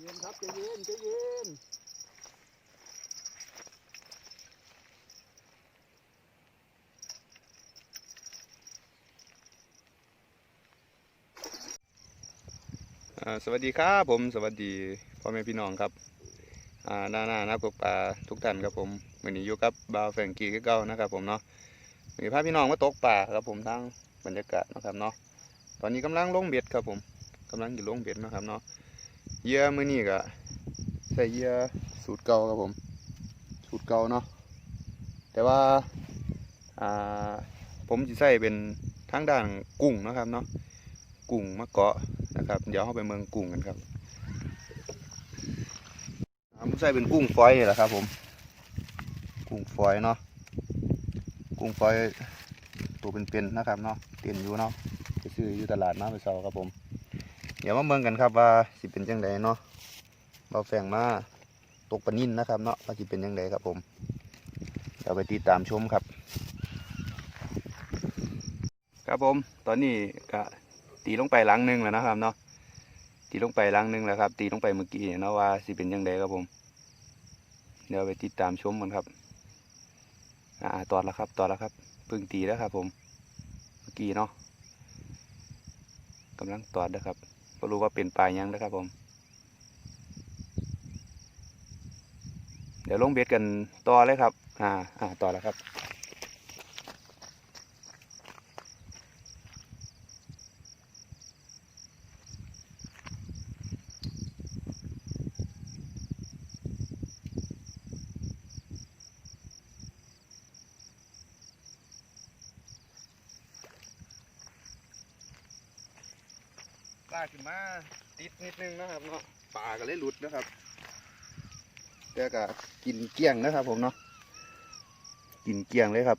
เย็นครับใจเย็นใจเย็นสวัสดีครับผมสวัสดีพ่อแม่พี่น้องครับอ่าหน้าหน้านับกับปลาทุกท่านครับผมวันนี้อยู่กับบาวแฟงกีก็เก่านะครับผมเนาะมีพาพี่น้องมาตกปลาครับผมทางบรรยากาศนะครับเนาะตอนนี้กำลังลงเบ็ดครับผมกำลังอยู่ลงเบ็ดนะครับเนาะ เยื่อมือนี้ก็ใส่เยื่อสูตรเก่าครับผม สูตรเก่าเนาะแต่ว่าอ่าผมจะใส่เป็นทางด้านกุ้งนะครับเนาะกุ้งมะเกาะนะครับ เดี๋ยวเข้าไปเมืองกุ้งกันครับผมใส่เป็นกุ้งฝอยนี่แหละครับ ผม กุ้งฝอยเนาะกุ้งฝอยตัวเป็นๆนะครับเนาะเตียนอยู่เนาะไปซื้ออยู่ตลาดมาไปเซาครับผม เดี๋ยวมาเมืองกันครับว่าสิเป็นจังไดเนาะเราแฝงมาตกปนิ่นนะครับ เนาะว่าสิเป็นจังไดครับผมเดี๋ยวไปติดตามชมครับ ครับผม ตอนนี้ก็ตีลงไปหลังหนึ่งแล้วนะครับ เนาะตีลงไปหลังหนึ่งแล้วครับ ตีลงไปเมื่อกี้เนี่ยเนาะว่าสิเป็นยังไงครับผม เดี๋ยวไปติดตามชมกันครับอ่าตอดแล้วครับตอดแล้วครับเพิ่งตีแล้วครับ ผม เมื่อกี้เนาะกำลังตอดนะครับ ก็รู้ว่าเป็นปลายังนะครับผม เดี๋ยวลงเบ็ดกันต่อเลยครับ อ่า อ่า ต่อแล้วครับ ลากขึ้นมาติดนิดนึงนะครับเนาะปลาก็เลยหลุดนะครับแต่ก็กินเกลี้ยงนะครับ ผมเนาะกินเกลี้ยงเลยครับ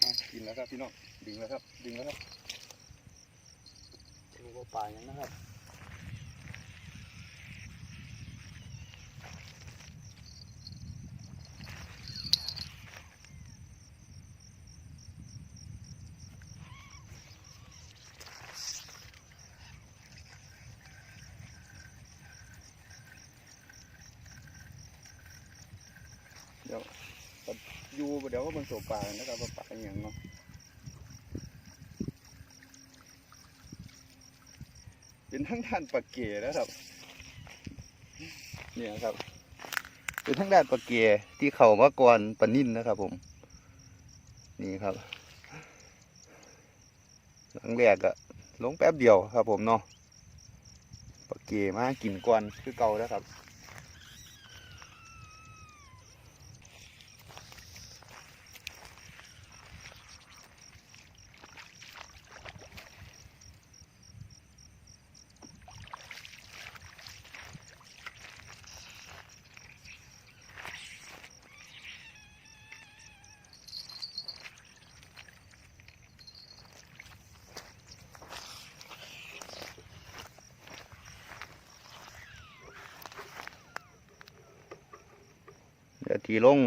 อะกินแล้วครับพี่น้อง ดึงแล้วครับ ดึงแล้วครับดูว่าปลายังนะครับเดี๋ยวอยู่เดี๋ยวก็มันโสปลากันนะครับว่าปลาอย่างเนาะเป็น ทั้งด้านปลาเก๋นะครับ เนี่ยครับ เป็นทั้งด้านปลาเก๋ที่เขามาก่อนปนิ่นนะครับ ผม นี่ครับ หลังแรกอะลงแป๊บเดียวครับ ผมเนาะปลาเก๋มากินก่อนคือเก่าแล้วครับ เดี๋ยวตีลง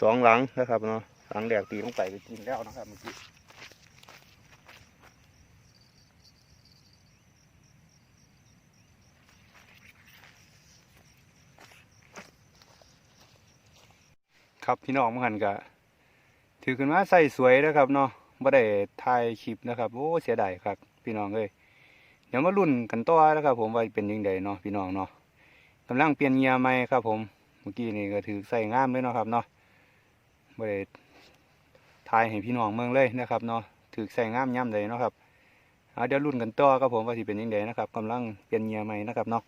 สองหลังนะครับเนาะหลังแรกตีลงไปก็กินแล้วนะครับเมื่อกี้ครับพี่น้องเมื่อกันก็ถือขึ้นมาใส่สวยนะครับเนาะบ่ได้ถ่ายคลิปนะครับ โอ้เสียดายครับ พี่น้องเอ้ยเดี๋ยวมาลุ้นกันต่อนะครับ ผมว่าเป็นยังไงเนาะพี่น้องเนาะกำลังเปลี่ยนเหยียใหม่ครับ ผม เมื่อกี้นี่ก็ถือใส่งามเลยเนาะครับเนาะบ่ได้ทายให้พี่น้องเมืองเลยนะครับเนาะถือใส่งามย่ำเลยเนาะครับเอาเดี๋ยวรุ่นกันต่อครับผมว่าสิเป็นยังไงนะครับกำลังเปลี่ยนเงียใหม่นะครับเนาะ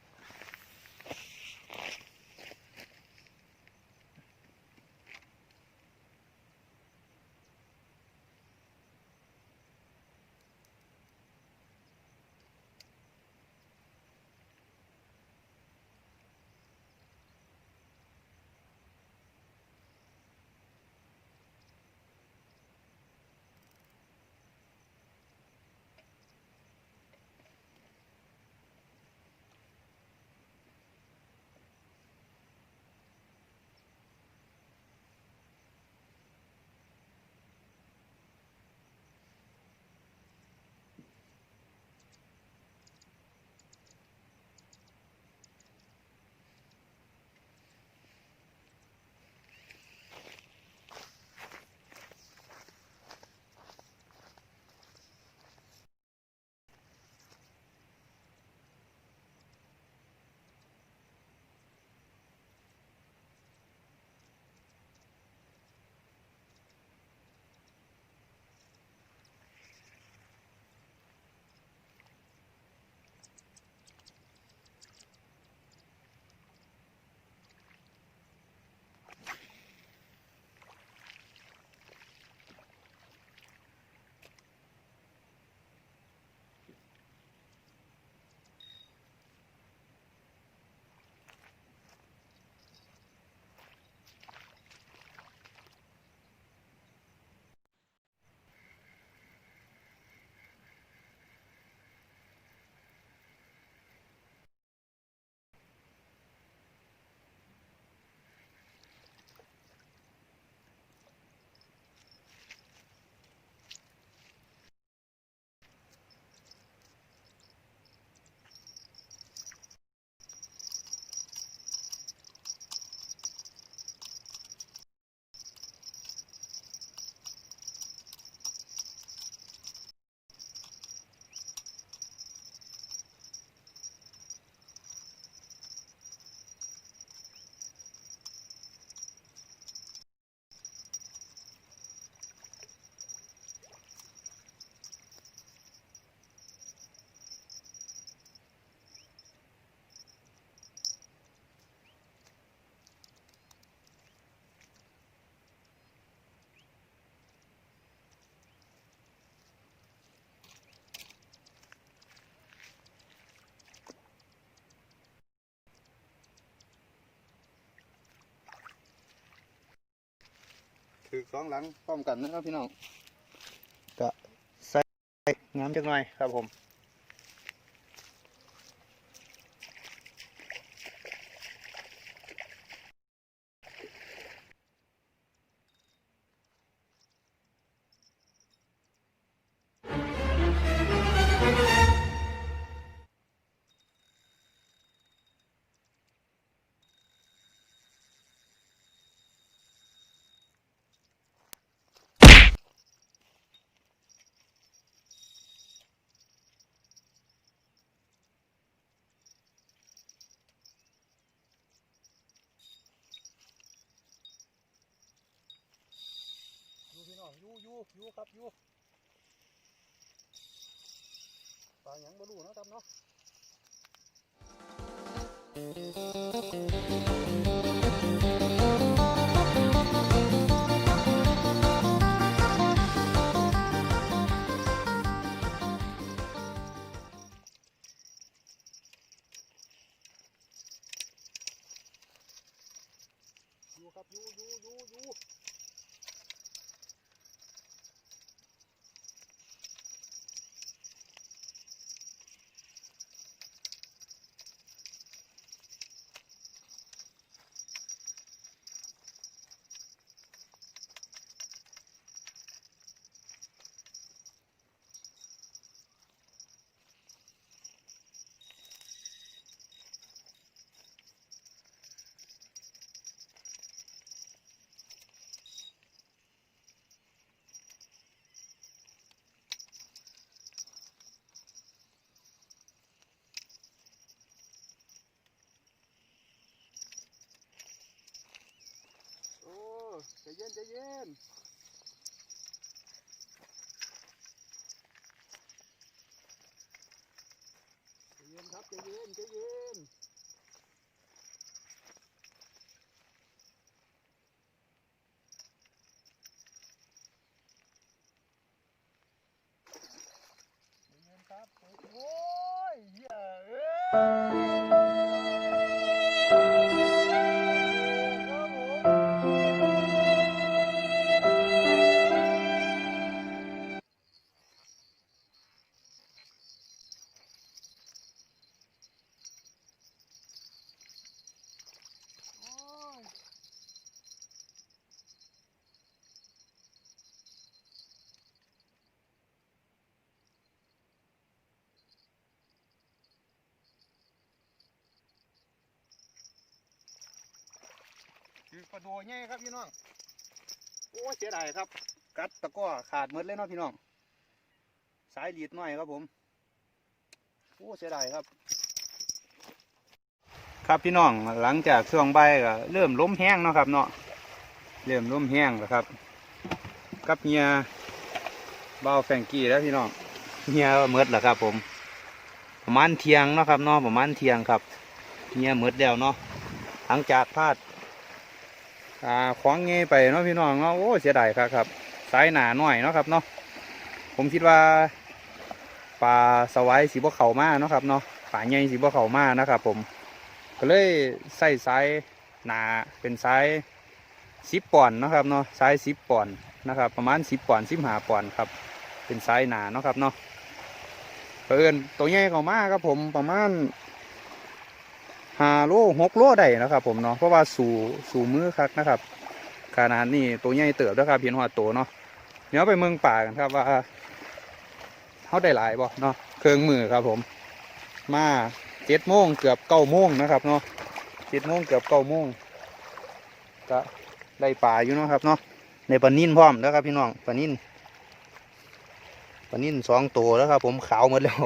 ถือสองหลังพร้อมกันนะครับพี่น้องก็ใส่น้ำจักหน่อยครับผม อยู่อยู่ครับอยู่ปลาหยังบ่รู้เนะครับเนาะอยู่ครับอยู่อยู่อยู่อยู่ โอ้ใจ เย็นใจเย็นใจเย็นครับใจเย็นใจเย็น คือปลาโดใหญ่ครับพี่น้อง โอ้เสียดายครับ กัดตะก้อขาดหมดเลยเนาะพี่น้อง สายหลีดหน่อยครับผม โอ้เสียดายครับ ครับพี่น้องหลังจากช่วงใบก็เริ่มล้มแห้งเนาะครับเนาะ เริ่มล้มแห้งแล้วครับ กับเฮียเบาแฟงกี้แล้วพี่น้องเฮียเมดแล้วครับ ผม ประมาณเทียงเนาะครับเนาะประมาณเทียงครับเฮียเมดแล้วเนาะหลังจากพลาด อ่าขวางเงยไปเนาะพี่น้องเนาะโอ้เสียดายครับครับสายหนาหน่อยเนาะครับเนาะผมคิดว่าปลาสวายสีบ่เข่ามาเนาะครับเนาะปลาใหญ่สีบ่เข่ามานะครับ ผม ก็เลยใส่สายหนาเป็นสายสิบปอนนะครับเนาะสายสิบปอนนะครับ ประมาณสิบปอนสิบหาปอนครับ เป็นสายหนาเนาะครับเนาะเพื่อนตัวใหญ่เข่ามากครับผมประมาณ ห้าโลหกโลได้นะครับผมเนาะเพราะว่าสู่สู่มือคักนะครับขนาดนี้ตัวใหญ่เติบนะครับเพียงหัวโตเนาะเดี๋ยวไปเมืองป่ากันครับว่าเขาได้หลายบ่เนาะเครื่องมือครับผม มาเจ็ดโมงเกือบเก้าโมงนะครับเนาะเจ็ดโมงเกือบเก้าโมงก็ได้ป่าอยู่เนาะครับเนาะในปลานิ่นพร้อมแล้วครับพี่น้องปลานิ่นปลานิ่นสองตัวแล้วครับผมขาวหมดแล้ว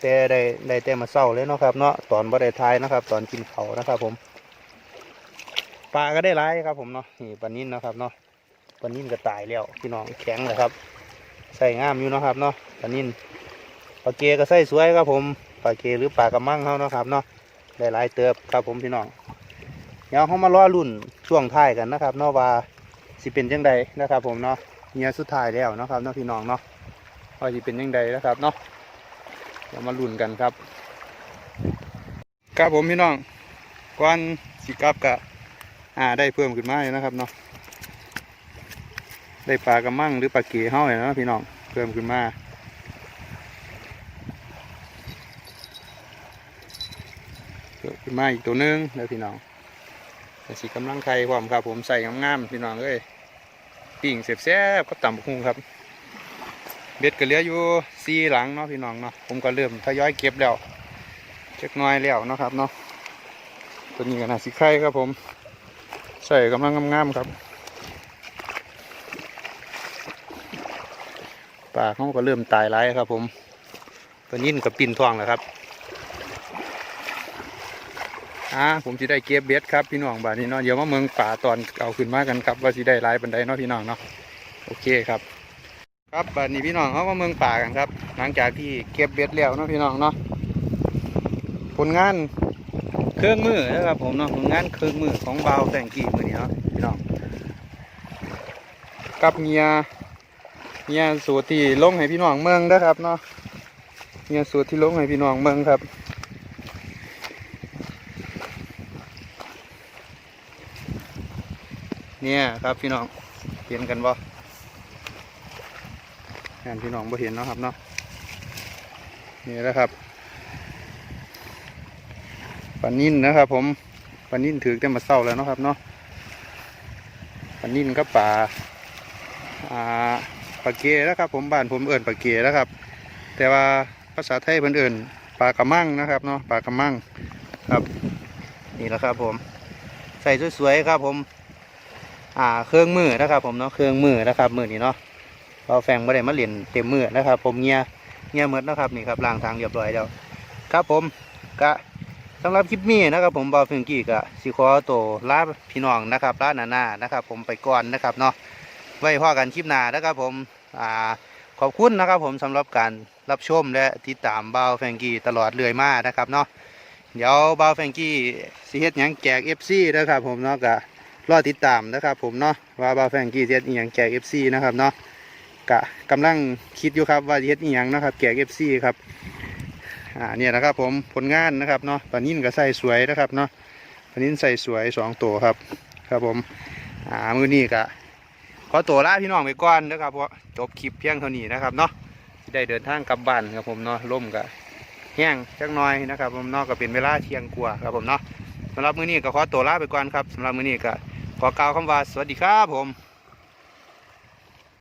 แต่ได้ได้แต่มาเศร้าเลยเนาะครับเนาะตอนบ่ได้ทายนะครับ ตอนกินเขานะครับ ผมปลาก็ได้ร้ายครับ ผมเนาะนี่ปลานิ่นนะครับเนาะปลานิ่นก็ตายแล้วพี่น้องแข็งเลยครับ ใส่งามอยู่นะครับเนาะปลานิ่นปลาเกก็ใส่สวยครับผมปลาเกหรือปลากระมังเขาเนาะครับเนาะได้หลายเติบครับผมพี่น้องเดี๋ยวเขามารอรุ่นช่วงท้ายกันนะครับเนาะว่าสิเป็นยังไงนะครับ ผมเนาะเนี่ยสุดท้ายแล้วนะครับเนาะพี่น้องเนาะว่าสิเป็นยังไงนะครับเนาะ เดี๋ยวมารุ่นกันครับ ครับผมพี่น้องก่อนสิกลับกะอ่าได้เพิ่มขึ้นมาเลยนะครับเนาะได้ปลากระมังหรือปลาเก๋เฮาเนี่ยนะพี่น้องเพิ่มขึ้นมาเพิ่มขึ้นมาอีกตัวหนึงเด้อพี่น้องแต่สีกำลังไข่ความครับผมใส่งามๆพี่น้องเอ้ยปิ่งเสียบแซ่บๆก็ต่ำบักหุงครับ เบ็ดก็เหลืออยู่สี่หลังเนาะพี่น้องเนาะผมก็เริ่มทยอยเก็บแล้วเช็กน้อยแล้วเนาะครับเนาะตัวนี้ก็น่าสิไข่ครับผมใส่กำลังงามๆครับปลาเขาก็เริ่มตายร้ครับ ผมตัวนี้กับปิ่นทองแล้วครับอ่าผมจะได้เก็บเบ็ดครับพี่น้องบ่านี้เนาะเดี๋ยวมาเมืองป่าตอนเอาขึ้นมากันครับว่าสิได้ร้ายบันไดเนาะพี่น้องเนาะโอเคครับ ครับบาดนี้พี่น้องเขามาเมืองป่ากันครับ หลังจากที่เก็บเบ็ดแล้วเนาะพี่น้องเนาะผลงานเครื่องมือนะครับผมเนาะผลงานเครื่องมือของเบาวแฟงกีมือนี้เนาะพี่น้องกับเมียเมียสูตรที่ลงให้พี่น้องเมืองนะครับเนาะเมียสูตรที่ลงให้พี่น้องเมืองครับเนี่ยครับพี่น้องเห็นกันบ่านพี่น้องบ่เห็นเนาะครับเนาะนี่แหละครับปลานิ่นนะครับ ผมปลานิ่นถือแต่มาเศร้าแล้วเนาะครับเนาะปลานิ่นก็ปลาอ่าปลาเกนะครับ ผมบ้านผมเอิ่นปลาเกนะครับ แต่ว่าภาษาไทยเพิ่นเอิ่นปลากระมังนะครับเนาะปลากระมังครับ นี่แหละครับ ผม ใส่สวยๆครับ ผม อ่าเครื่องมือนะครับ ผมเนาะเครื่องมือนะครับมือนี้เนาะ เราแฝงไม่ได้มาเหรียญเต็มมือนะครับ ผมเงียเงียหมดนะครับนี่ครับล้างทางเรียบร้อยแล้วครับผมกะสำหรับคลิปนี้นะครับ ผมบอลฟิงกี้กับสิขอตัวลาพี่น้องนะครับลาหนาหนานะครับ ผมไปก่อนนะครับเนาะไว้พ่อกันคลิปหน้านะครับ ผมอ่าขอบคุณนะครับ ผมสำหรับการรับชมและติดตามบาวแฟงกี้ตลอดเรื่อยมานะครับเนาะเดี๋ยวบาวแฟงกี้สิเฮ็ดหยังแจก FC นะครับ ผมเนาะก็รอติดตามนะครับ ผมเนาะว่าบาวแฟงกี้สิเฮ็ดอีหยังแจก FC นะครับเนาะ กะกำลังคิดอยู่ครับว่าเฮ็ดอีหยังนะครับแจก FC ครับอ่าเนี่ยนะครับ ผมผลงานนะครับเนาะปลานิ่นก็ใส่สวยนะครับเนาะปลานิ่นใส่สวยสองตัวครับ ครับผมอ่ามือนี้ก็ขอตัวลาพี่น้องไปก่อนนะครับเพราะจบคลิปเพียงเท่านี้นะครับเนาะที่ได้เดินทางกลับบ้านครับผมเนาะล่มก็แห้งจักน้อยนะครับผมเนาะก็เป็นเวลาเที่ยงกว่าครับผมเนาะสำหรับมือนี้ก็ขอตัวลาไปก่อนครับสำหรับมือนี้ก็ขอกล่าวคำว่าสวัสดีครับผม